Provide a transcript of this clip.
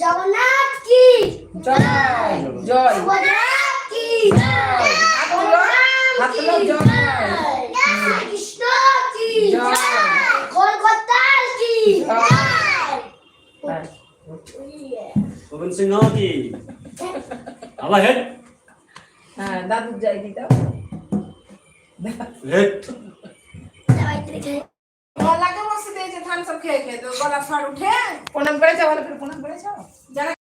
জগন্নাথ কি জয় জয় জগন্নাথ কি হাত তুলো জয় কৃষ্ণ কি জয়। কলকাতা কি হ্যাঁ। গোবিন্দ সিংহ কি আবার হেড। হ্যাঁ দাদুর জয় দিতে হেড। গলাকে বসে দিয়েছে ধান সব খেয়ে খেয়ে তো গলা ফাড় উঠে। প্রণাম করে প্রণাম করেছ যারা